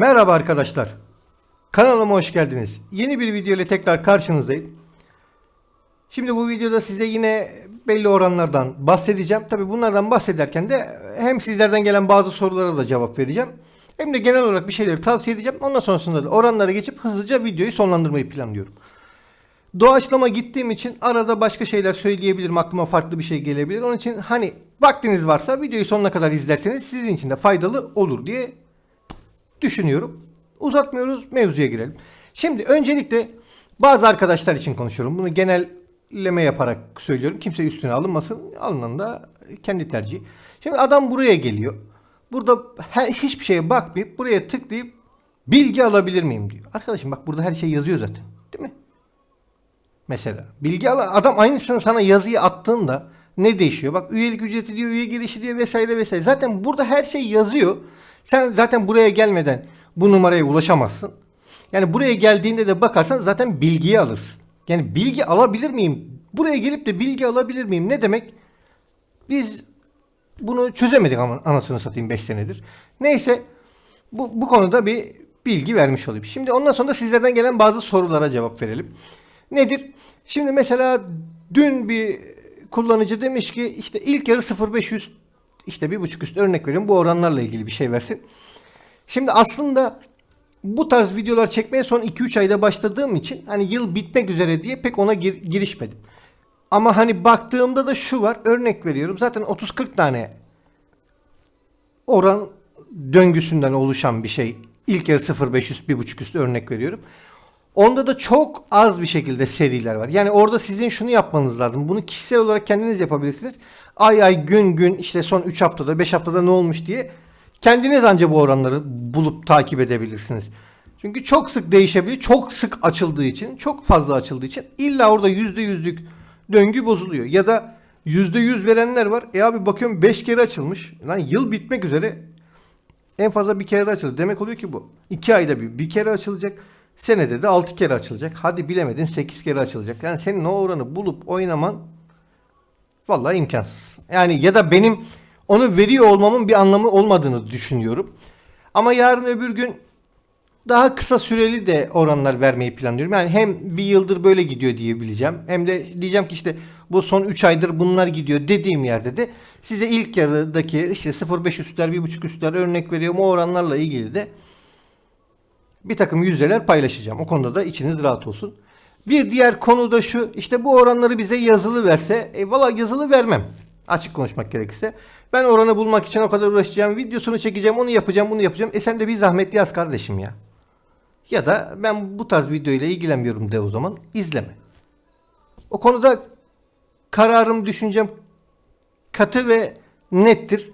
Merhaba arkadaşlar. Kanalıma hoş geldiniz. Yeni bir video ile tekrar karşınızdayım. Şimdi bu videoda size yine belli oranlardan bahsedeceğim. Tabi bunlardan bahsederken de hem sizlerden gelen bazı sorulara da cevap vereceğim. Hem de genel olarak bir şeyleri tavsiye edeceğim. Ondan sonrasında da oranlara geçip hızlıca videoyu sonlandırmayı planlıyorum. Doğaçlama gittiğim için arada başka şeyler söyleyebilirim. Aklıma farklı bir şey gelebilir. Onun için hani vaktiniz varsa videoyu sonuna kadar izlerseniz sizin için de faydalı olur diye düşünüyorum. Uzatmıyoruz, mevzuya girelim. Şimdi öncelikle bazı arkadaşlar için konuşuyorum. Bunu genelleme yaparak söylüyorum. Kimse üstüne alınmasın. Alınan da kendi tercihi. Şimdi adam buraya geliyor. Burada her, hiçbir şeye bakmayıp buraya tıklayıp bilgi alabilir miyim diyor. Arkadaşım bak burada her şey yazıyor zaten. Değil mi? Mesela bilgi al adam aynısını sana yazıyı attığında ne değişiyor? Bak üyelik ücreti diyor, üye girişi diyor vesaire vesaire. Zaten burada her şey yazıyor. Sen zaten buraya gelmeden bu numaraya ulaşamazsın. Yani buraya geldiğinde de bakarsan zaten bilgiyi alırsın. Yani bilgi alabilir miyim? Buraya gelip de bilgi alabilir miyim? Ne demek? Biz bunu çözemedik ama anasını satayım 5 senedir. Neyse bu, bu konuda bir bilgi vermiş olayım. Şimdi ondan sonra da sizlerden gelen bazı sorulara cevap verelim. Nedir? Şimdi mesela dün bir kullanıcı demiş ki işte ilk yarı 0500 işte bir buçuk üst örnek veriyorum bu oranlarla ilgili bir şey versin. Şimdi aslında bu tarz videolar çekmeye son 2-3 ayda başladığım için hani yıl bitmek üzere diye pek ona gir- girişmedim. Ama hani baktığımda da şu var örnek veriyorum zaten 30-40 tane oran döngüsünden oluşan bir şey. İlk yarı 0500 bir buçuk üst örnek veriyorum. Onda da çok az bir şekilde seriler var. Yani orada sizin şunu yapmanız lazım. Bunu kişisel olarak kendiniz yapabilirsiniz. Ay ay gün gün işte son 3 haftada 5 haftada ne olmuş diye kendiniz anca bu oranları bulup takip edebilirsiniz. Çünkü çok sık değişebiliyor. Çok sık açıldığı için, çok fazla açıldığı için illa orada %100'lük döngü bozuluyor. Ya da %100 verenler var. E abi bakıyorum 5 kere açılmış. Lan yıl bitmek üzere en fazla bir kere de açılır. Demek oluyor ki bu. 2 ayda bir, bir kere açılacak. Senede de 6 kere açılacak. Hadi bilemedin 8 kere açılacak. Yani senin o oranı bulup oynaman vallahi imkansız. Yani ya da benim onu veriyor olmamın bir anlamı olmadığını düşünüyorum. Ama yarın öbür gün daha kısa süreli de oranlar vermeyi planlıyorum. Yani hem bir yıldır böyle gidiyor diyebileceğim. Hem de diyeceğim ki işte bu son 3 aydır bunlar gidiyor dediğim yerde de size ilk yarıdaki işte 0.5 üstler 1.5 üstler örnek veriyorum. O oranlarla ilgili de bir takım yüzdeler paylaşacağım. O konuda da içiniz rahat olsun. Bir diğer konu da şu. işte bu oranları bize yazılı verse. E valla yazılı vermem. Açık konuşmak gerekirse. Ben oranı bulmak için o kadar uğraşacağım. Videosunu çekeceğim. Onu yapacağım. Bunu yapacağım. E sen de bir zahmet yaz kardeşim ya. Ya da ben bu tarz video ile ilgilenmiyorum de o zaman. izleme. O konuda kararım, düşüncem katı ve nettir.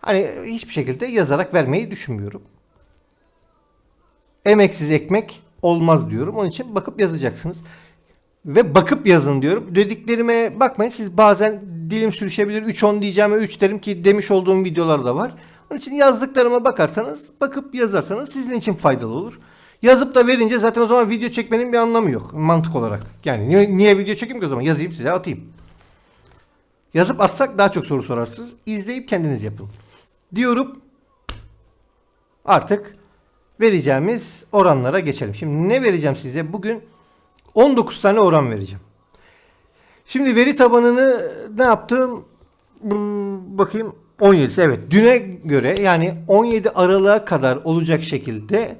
Hani hiçbir şekilde yazarak vermeyi düşünmüyorum emeksiz ekmek olmaz diyorum. Onun için bakıp yazacaksınız. Ve bakıp yazın diyorum. Dediklerime bakmayın. Siz bazen dilim sürüşebilir. 3-10 diyeceğime 3 derim ki demiş olduğum videolar da var. Onun için yazdıklarıma bakarsanız, bakıp yazarsanız sizin için faydalı olur. Yazıp da verince zaten o zaman video çekmenin bir anlamı yok mantık olarak. Yani niye, niye video çekeyim ki o zaman? Yazayım size atayım. Yazıp atsak daha çok soru sorarsınız. İzleyip kendiniz yapın. Diyorum. Artık vereceğimiz oranlara geçelim. Şimdi ne vereceğim size? Bugün 19 tane oran vereceğim. Şimdi veri tabanını ne yaptım? Bakayım 17. Evet. Düne göre yani 17 Aralık'a kadar olacak şekilde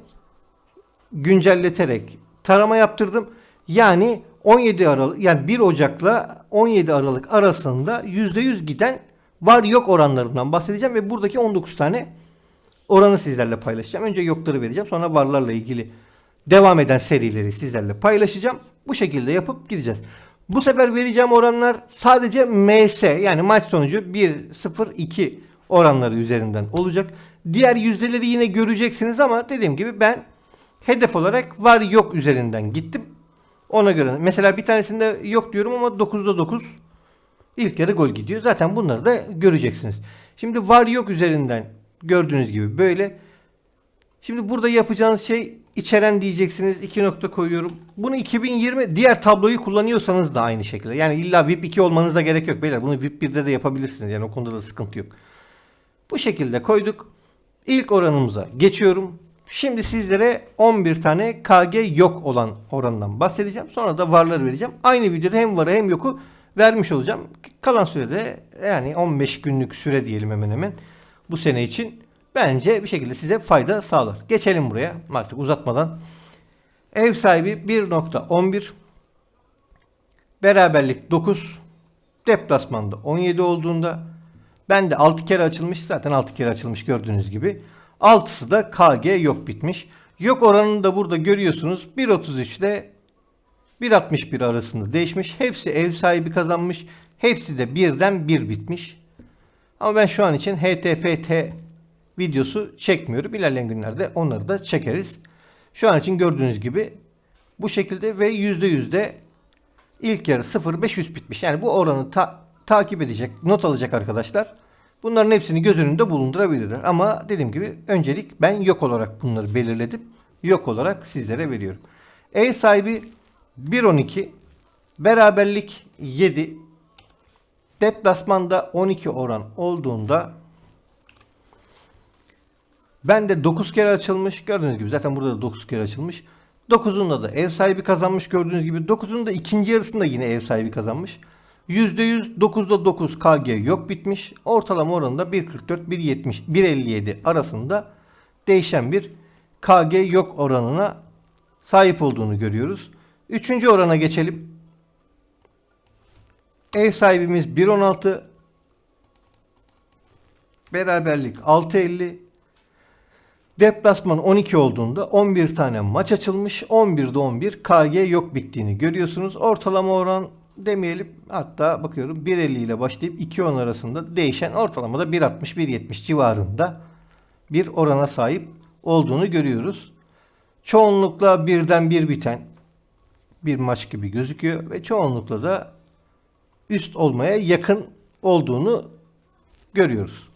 güncelleterek tarama yaptırdım. Yani 17 Aralık yani 1 Ocak'la 17 Aralık arasında %100 giden var yok oranlarından bahsedeceğim ve buradaki 19 tane oranı sizlerle paylaşacağım. Önce yokları vereceğim. Sonra varlarla ilgili devam eden serileri sizlerle paylaşacağım. Bu şekilde yapıp gideceğiz. Bu sefer vereceğim oranlar sadece MS yani maç sonucu 1 0 2 oranları üzerinden olacak. Diğer yüzdeleri yine göreceksiniz ama dediğim gibi ben hedef olarak var yok üzerinden gittim. Ona göre mesela bir tanesinde yok diyorum ama 9'da 9 ilk yarı gol gidiyor. Zaten bunları da göreceksiniz. Şimdi var yok üzerinden Gördüğünüz gibi böyle. Şimdi burada yapacağınız şey içeren diyeceksiniz. iki nokta koyuyorum. Bunu 2020 diğer tabloyu kullanıyorsanız da aynı şekilde. Yani illa VIP 2 olmanıza gerek yok beyler. Bunu VIP 1'de de yapabilirsiniz. Yani o konuda da sıkıntı yok. Bu şekilde koyduk. İlk oranımıza geçiyorum. Şimdi sizlere 11 tane KG yok olan oranından bahsedeceğim. Sonra da varları vereceğim. Aynı videoda hem varı hem yoku vermiş olacağım. Kalan sürede yani 15 günlük süre diyelim hemen hemen bu sene için bence bir şekilde size fayda sağlar. Geçelim buraya artık uzatmadan. Ev sahibi 1.11 Beraberlik 9 Deplasmanda 17 olduğunda ben de 6 kere açılmış zaten 6 kere açılmış gördüğünüz gibi. 6'sı da KG yok bitmiş. Yok oranını da burada görüyorsunuz. 1.33 ile 1.61 arasında değişmiş. Hepsi ev sahibi kazanmış. Hepsi de birden bir bitmiş. Ama ben şu an için HTFT videosu çekmiyorum. İlerleyen günlerde onları da çekeriz. Şu an için gördüğünüz gibi bu şekilde ve %100 de ilk yarı 0.5 üst bitmiş. Yani bu oranı ta- takip edecek, not alacak arkadaşlar. Bunların hepsini göz önünde bulundurabilirler. Ama dediğim gibi öncelik ben yok olarak bunları belirledim. Yok olarak sizlere veriyorum. Ev sahibi 1.12, beraberlik 7, deplasmanda 12 oran olduğunda ben de 9 kere açılmış. Gördüğünüz gibi zaten burada da 9 kere açılmış. 9'unda da ev sahibi kazanmış gördüğünüz gibi. 9'un da ikinci yarısında yine ev sahibi kazanmış. %100 9'da 9 KG yok bitmiş. Ortalama oranında 1.44 1.70 1.57 arasında değişen bir KG yok oranına sahip olduğunu görüyoruz. Üçüncü orana geçelim. Ev sahibimiz 1.16 Beraberlik 6.50 Deplasman 12 olduğunda 11 tane maç açılmış. 11'de 11 KG yok bittiğini görüyorsunuz. Ortalama oran demeyelim. Hatta bakıyorum 1.50 ile başlayıp 2.10 arasında değişen ortalamada 1.60-1.70 civarında bir orana sahip olduğunu görüyoruz. Çoğunlukla birden bir biten bir maç gibi gözüküyor ve çoğunlukla da üst olmaya yakın olduğunu görüyoruz.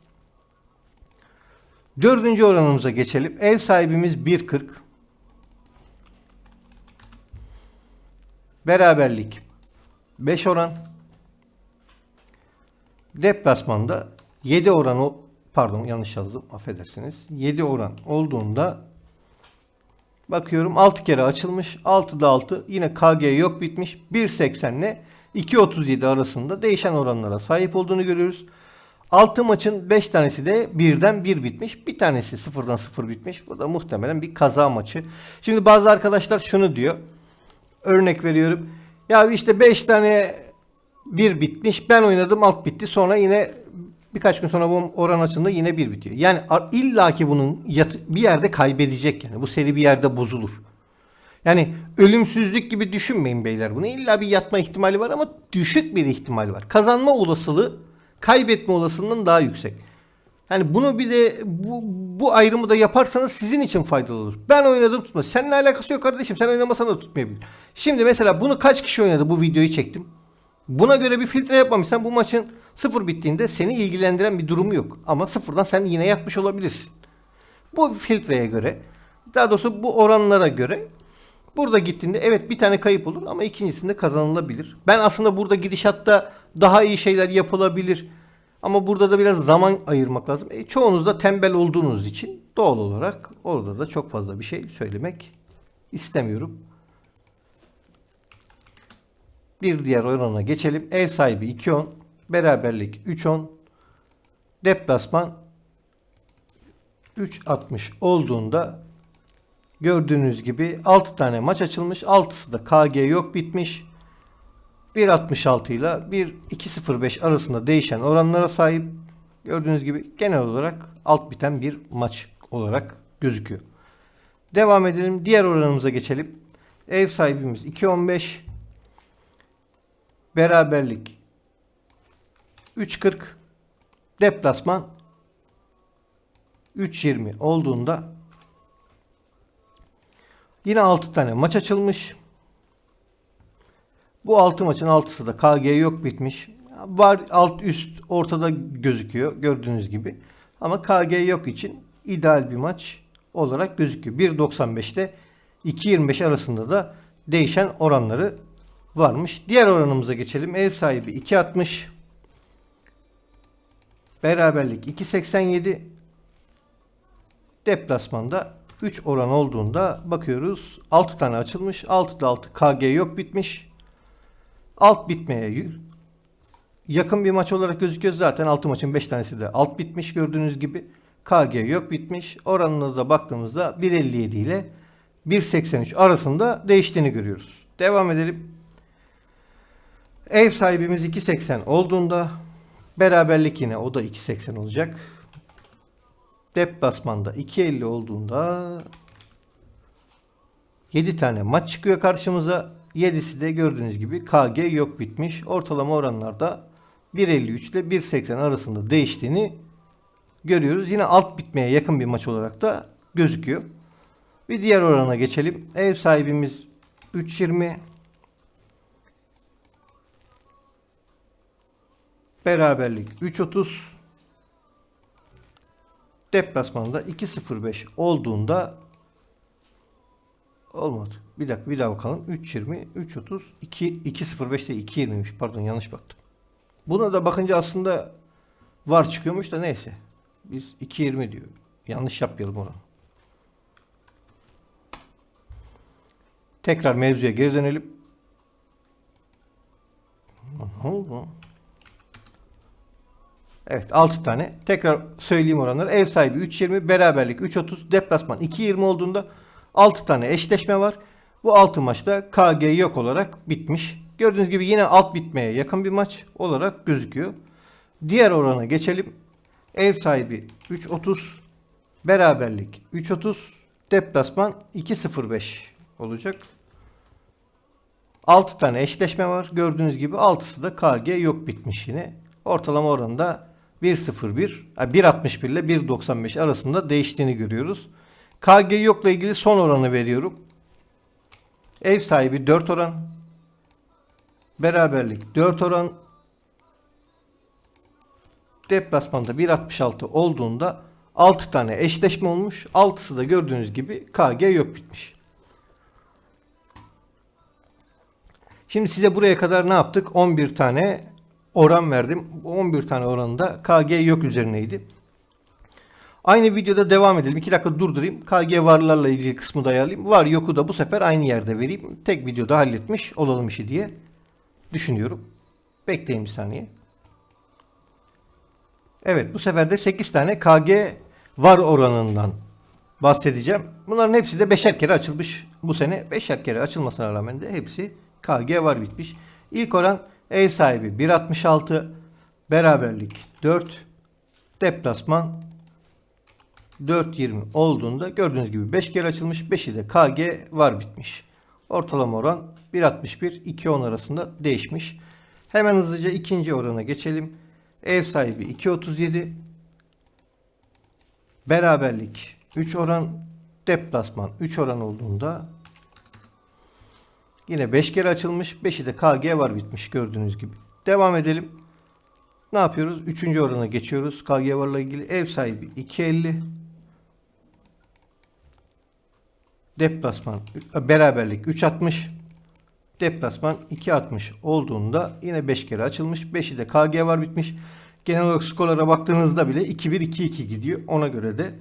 Dördüncü oranımıza geçelim. Ev sahibimiz 1.40. Beraberlik 5 oran. Deplasmanda 7 oran pardon yanlış yazdım affedersiniz. 7 oran olduğunda bakıyorum 6 kere açılmış. 6'da 6 yine KG yok bitmiş. 1.80 ile 2.37 arasında değişen oranlara sahip olduğunu görüyoruz. 6 maçın 5 tanesi de birden 1 bitmiş. Bir tanesi sıfırdan 0 bitmiş. Bu da muhtemelen bir kaza maçı. Şimdi bazı arkadaşlar şunu diyor. Örnek veriyorum. Ya işte 5 tane 1 bitmiş. Ben oynadım alt bitti. Sonra yine birkaç gün sonra bu oran açında yine 1 bitiyor. Yani illaki bunun bir yerde kaybedecek yani. Bu seri bir yerde bozulur. Yani ölümsüzlük gibi düşünmeyin beyler bunu. İlla bir yatma ihtimali var ama düşük bir ihtimal var. Kazanma olasılığı kaybetme olasılığının daha yüksek. Yani bunu bir de bu, bu ayrımı da yaparsanız sizin için faydalı olur. Ben oynadım tutmaz. Seninle alakası yok kardeşim. Sen oynamasan da tutmayabilir. Şimdi mesela bunu kaç kişi oynadı bu videoyu çektim. Buna göre bir filtre yapmamışsan bu maçın sıfır bittiğinde seni ilgilendiren bir durumu yok. Ama sıfırdan sen yine yapmış olabilirsin. Bu filtreye göre daha doğrusu bu oranlara göre Burada gittiğinde evet bir tane kayıp olur ama ikincisinde kazanılabilir. Ben aslında burada gidişatta daha iyi şeyler yapılabilir. Ama burada da biraz zaman ayırmak lazım. E, çoğunuz da tembel olduğunuz için doğal olarak orada da çok fazla bir şey söylemek istemiyorum. Bir diğer orana geçelim. Ev sahibi 2-10, beraberlik 3-10, deplasman 3-60 olduğunda Gördüğünüz gibi 6 tane maç açılmış. 6'sı da KG yok bitmiş. 1.66 ile 1.205 arasında değişen oranlara sahip. Gördüğünüz gibi genel olarak alt biten bir maç olarak gözüküyor. Devam edelim. Diğer oranımıza geçelim. Ev sahibimiz 2.15. Beraberlik 3.40. Deplasman 3.20 olduğunda Yine 6 tane maç açılmış. Bu 6 maçın 6'sı da KG yok bitmiş. Var alt üst ortada gözüküyor gördüğünüz gibi. Ama KG yok için ideal bir maç olarak gözüküyor. 1.95'te 2.25 arasında da değişen oranları varmış. Diğer oranımıza geçelim. Ev sahibi 2.60 Beraberlik 2.87 Deplasmanda 3 oran olduğunda bakıyoruz 6 tane açılmış. 6'da 6 KG yok bitmiş. Alt bitmeye yakın bir maç olarak gözüküyor. Zaten 6 maçın 5 tanesi de alt bitmiş gördüğünüz gibi. KG yok bitmiş. Oranına da baktığımızda 1.57 ile 1.83 arasında değiştiğini görüyoruz. Devam edelim. Ev sahibimiz 2.80 olduğunda beraberlik yine o da 2.80 olacak. Deplasmanda 2.50 olduğunda 7 tane maç çıkıyor karşımıza. 7'si de gördüğünüz gibi KG yok bitmiş. Ortalama oranlarda 1.53 ile 1.80 arasında değiştiğini görüyoruz. Yine alt bitmeye yakın bir maç olarak da gözüküyor. Bir diğer orana geçelim. Ev sahibimiz 3.20 Beraberlik 3.30 Deplasmanda 2.05 olduğunda olmadı. Bir dakika bir daha bakalım. 3.20 3.30 2 2.05 değil 2.20'ymiş. Pardon yanlış baktım. Buna da bakınca aslında var çıkıyormuş da neyse. Biz 2.20 diyor. Yanlış yapmayalım onu. Tekrar mevzuya geri dönelim. Ne oldu? Evet 6 tane. Tekrar söyleyeyim oranları. Ev sahibi 3.20, beraberlik 3.30, deplasman 2.20 olduğunda 6 tane eşleşme var. Bu 6 maçta KG yok olarak bitmiş. Gördüğünüz gibi yine alt bitmeye yakın bir maç olarak gözüküyor. Diğer orana geçelim. Ev sahibi 3.30, beraberlik 3.30, deplasman 2.05 olacak. 6 tane eşleşme var. Gördüğünüz gibi 6'sı da KG yok bitmiş yine. Ortalama oranında 1.01, yani 1.61 ile 1.95 arasında değiştiğini görüyoruz. KG yokla ilgili son oranı veriyorum. Ev sahibi 4 oran. Beraberlik 4 oran. Deplasmanda 1.66 olduğunda 6 tane eşleşme olmuş. 6'sı da gördüğünüz gibi KG yok bitmiş. Şimdi size buraya kadar ne yaptık? 11 tane oran verdim. Bu 11 tane oranında KG yok üzerineydi. Aynı videoda devam edelim. 2 dakika durdurayım. KG varlarla ilgili kısmı da ayarlayayım. Var yoku da bu sefer aynı yerde vereyim. Tek videoda halletmiş olalım işi diye düşünüyorum. Bekleyin bir saniye. Evet bu sefer de 8 tane KG var oranından bahsedeceğim. Bunların hepsi de 5'er kere açılmış bu sene. 5'er kere açılmasına rağmen de hepsi KG var bitmiş. İlk oran ev sahibi 1.66, beraberlik 4, deplasman 4.20 olduğunda gördüğünüz gibi 5 kere açılmış. 5'i de KG var bitmiş. Ortalama oran 1.61 2.10 arasında değişmiş. Hemen hızlıca ikinci orana geçelim. Ev sahibi 2.37 beraberlik 3 oran deplasman 3 oran olduğunda yine 5 kere açılmış. 5'i de KG var bitmiş gördüğünüz gibi. Devam edelim. Ne yapıyoruz? Üçüncü orana geçiyoruz. KG varla ilgili ev sahibi 2.50 deplasman beraberlik 3.60 deplasman 2.60 olduğunda yine 5 kere açılmış. 5'i de KG var bitmiş. Genel olarak skorlara baktığınızda bile 2-1 2-2 gidiyor. Ona göre de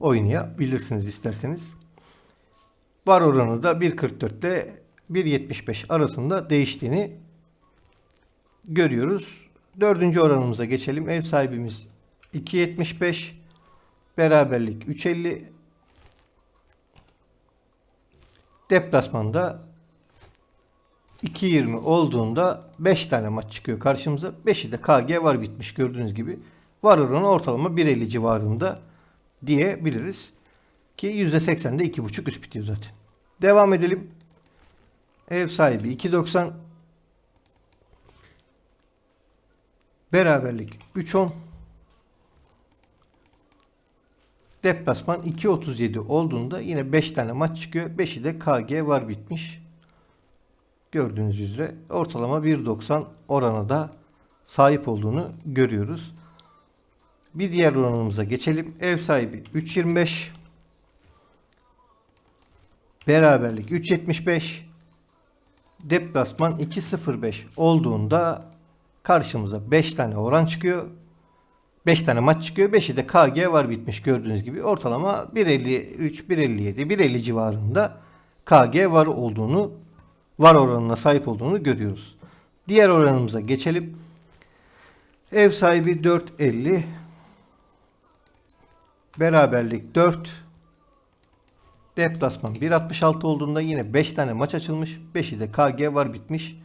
oynayabilirsiniz isterseniz. Var oranı da 1.44'te 1.75 arasında değiştiğini görüyoruz. Dördüncü oranımıza geçelim. Ev sahibimiz 2.75 beraberlik 3.50 deplasmanda 2.20 olduğunda 5 tane maç çıkıyor karşımıza. 5'i de KG var bitmiş gördüğünüz gibi. Var oranı ortalama 1.50 civarında diyebiliriz. Ki %80'de 2.5 üst bitiyor zaten. Devam edelim. Ev sahibi 2.90 Beraberlik 3.10 Deplasman 2.37 olduğunda yine 5 tane maç çıkıyor. 5'i de KG var bitmiş. Gördüğünüz üzere ortalama 1.90 orana da sahip olduğunu görüyoruz. Bir diğer oranımıza geçelim. Ev sahibi 3.25 Beraberlik 3.75 Deplasman 2.05 olduğunda karşımıza 5 tane oran çıkıyor. 5 tane maç çıkıyor. 5'i de KG var bitmiş gördüğünüz gibi. Ortalama 1.53, 1.57, 1.50 civarında KG var olduğunu, var oranına sahip olduğunu görüyoruz. Diğer oranımıza geçelim. Ev sahibi 4.50. Beraberlik 4. Deplasman 1.66 olduğunda yine 5 tane maç açılmış. 5'i de KG var bitmiş.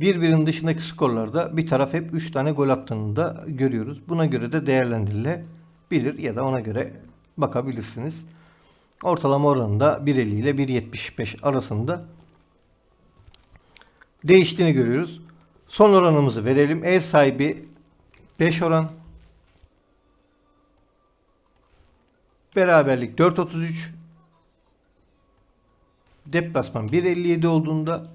Birbirinin dışındaki skorlarda bir taraf hep 3 tane gol attığını da görüyoruz. Buna göre de değerlendirilebilir ya da ona göre bakabilirsiniz. Ortalama oranında 1.50 ile 1.75 arasında değiştiğini görüyoruz. Son oranımızı verelim. Ev sahibi 5 oran. Beraberlik 4.33. Deplasman 1.57 olduğunda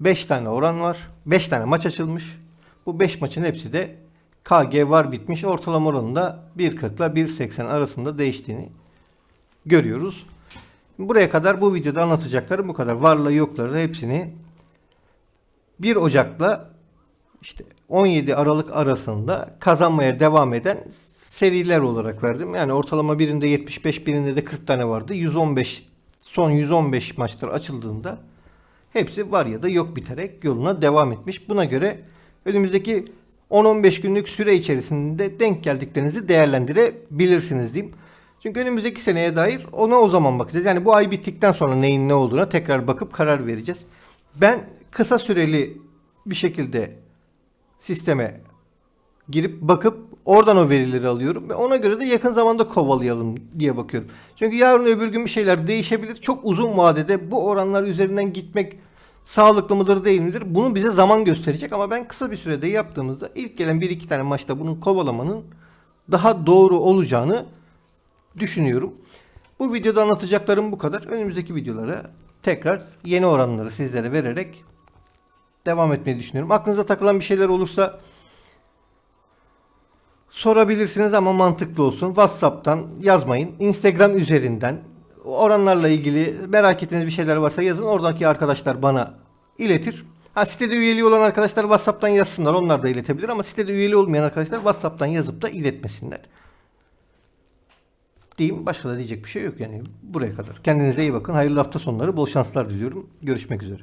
5 tane oran var. 5 tane maç açılmış. Bu 5 maçın hepsi de KG var bitmiş. Ortalama oranında 1.40 ile 1.80 arasında değiştiğini görüyoruz. Buraya kadar bu videoda anlatacaklarım bu kadar. Varla yokları hepsini 1 Ocak'la işte 17 Aralık arasında kazanmaya devam eden seriler olarak verdim. Yani ortalama birinde 75 birinde de 40 tane vardı. 115 son 115 maçlar açıldığında hepsi var ya da yok biterek yoluna devam etmiş. Buna göre önümüzdeki 10-15 günlük süre içerisinde denk geldiklerinizi değerlendirebilirsiniz diyeyim. Çünkü önümüzdeki seneye dair ona o zaman bakacağız. Yani bu ay bittikten sonra neyin ne olduğuna tekrar bakıp karar vereceğiz. Ben kısa süreli bir şekilde sisteme girip bakıp oradan o verileri alıyorum ve ona göre de yakın zamanda kovalayalım diye bakıyorum. Çünkü yarın öbür gün bir şeyler değişebilir. Çok uzun vadede bu oranlar üzerinden gitmek sağlıklı mıdır değil midir? Bunu bize zaman gösterecek ama ben kısa bir sürede yaptığımızda ilk gelen bir iki tane maçta bunun kovalamanın daha doğru olacağını düşünüyorum. Bu videoda anlatacaklarım bu kadar. Önümüzdeki videolara tekrar yeni oranları sizlere vererek devam etmeyi düşünüyorum. Aklınıza takılan bir şeyler olursa sorabilirsiniz ama mantıklı olsun. WhatsApp'tan yazmayın. Instagram üzerinden oranlarla ilgili merak ettiğiniz bir şeyler varsa yazın. Oradaki arkadaşlar bana iletir. Ha sitede üyeliği olan arkadaşlar WhatsApp'tan yazsınlar. Onlar da iletebilir ama sitede üyeliği olmayan arkadaşlar WhatsApp'tan yazıp da iletmesinler. Diyeyim başka da diyecek bir şey yok yani buraya kadar. Kendinize iyi bakın. Hayırlı hafta sonları. Bol şanslar diliyorum. Görüşmek üzere.